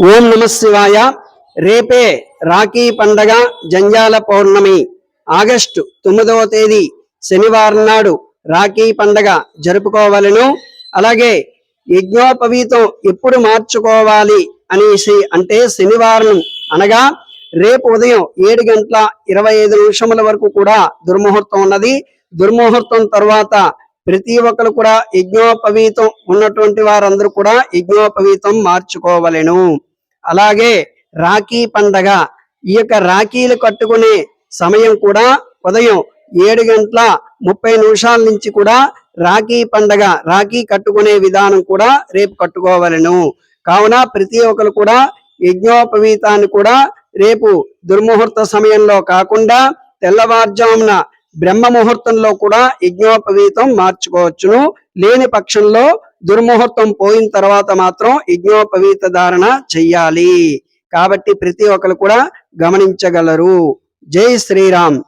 ఓం నమ శివాయ. రేపే రాఖీ పండగ జంజాల పౌర్ణమి. ఆగస్టు తొమ్మిదవ తేదీ శనివారం నాడు రాఖీ పండగ జరుపుకోవాలను. అలాగే యజ్ఞోపవీతం ఎప్పుడు మార్చుకోవాలి అనేసి అంటే శనివారం అనగా రేపు ఉదయం ఏడు గంటల ఇరవై ఐదు నిమిషముల వరకు కూడా దుర్ముహూర్తం ఉన్నది. దుర్ముహూర్తం తర్వాత ప్రతి ఒక్కరు కూడా యజ్ఞోపవీతం ఉన్నటువంటి వారందరూ కూడా యజ్ఞోపవీతం మార్చుకోవలెను. అలాగే రాఖీ పండగ ఈ యొక్క రాఖీలు కట్టుకునే సమయం కూడా ఉదయం ఏడు గంటల ముప్పై నిమిషాల నుంచి కూడా రాఖీ పండగ రాఖీ కట్టుకునే విధానం కూడా రేపు కట్టుకోవలను. కావున ప్రతి ఒక్కరు కూడా యజ్ఞోపవీతాన్ని కూడా రేపు దుర్ముహూర్త సమయంలో కాకుండా తెల్లవారుజామున బ్రహ్మ ముహూర్తంలో కూడా యజ్ఞోపవీతం మార్చుకోవచ్చును. లేని పక్షంలో దుర్ముహూర్తం పోయిన తర్వాత మాత్రం యజ్ఞోపవీత ధారణ చెయ్యాలి. కాబట్టి ప్రతి ఒక్కరు కూడా గమనించగలరు. జై శ్రీరామ్.